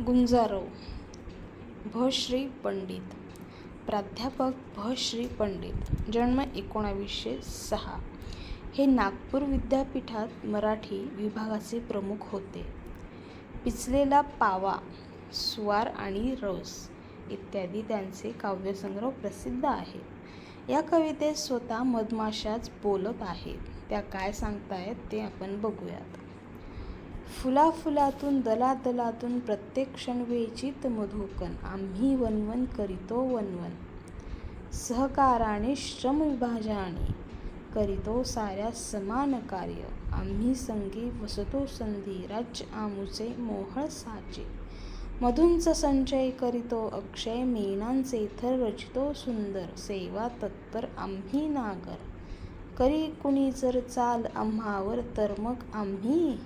गुंजारव भश्री पंडित. प्राध्यापक भ श्री पंडित जन्म एकोणावीसशे सहा. हे नागपूर विद्यापीठात मराठी विभागाचे प्रमुख होते. पिचलेला पावा स्वार आणि रस इत्यादी त्यांचे काव्यसंग्रह प्रसिद्ध आहेत. या कवितेत स्वतः मधमाशाच बोलत आहेत. त्या काय सांगतायत ते आपण बघूयात. फुलाफुलातून दलादलातून प्रत्येक क्षण वेचित मधुकन. आम्ही वनवन करीतो वनवन सहकाराने श्रम विभाजाने करीतो साऱ्या समान कार्य. आम्ही संगी वसतो संधी राज्य आमुचे मोहळ साचे. मधूंचा संचय करीतो अक्षय मेनांचे थर रचितो सुंदर. सेवा तत्पर आम्ही नागर. करी कुणी जर चाल आम्हावर तर मग आम्ही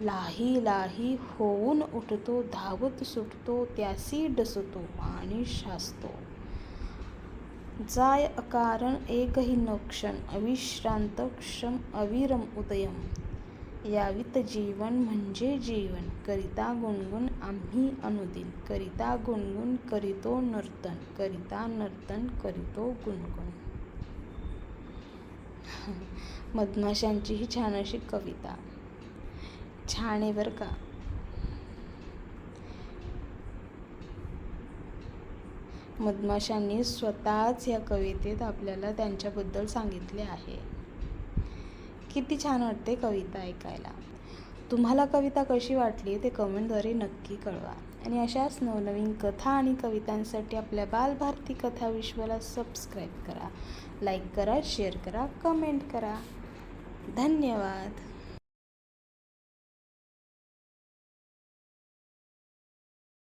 लाही लाही होऊन उठतो धावत सुटतो त्यासी डसतो आणि शासतो. जाय अकारण एकही न क्षण अविश्रांत क्षम अविरम उदयम. यावित जीवन म्हणजे जीवन करिता गुणगुण आम्ही अनुदिन करिता गुणगुण करीतो नर्तन करिता नर्तन करीतो गुणगुण. मधमाशांची ही छान अशी कविता. छान आहे बरं का. मधमाशांनी स्वतःच या कवितेत आपल्याला त्यांच्याबद्दल सांगितले आहे. किती छान वाटते कविता ऐकायला. तुम्हाला कविता कशी वाटली ते कमेंटद्वारे नक्की कळवा. आणि अशाच नवनवीन कथा आणि कवितांसाठी आपल्या बालभारती कथा विश्वाला सबस्क्राईब करा लाईक करा शेअर करा कमेंट करा. धन्यवाद.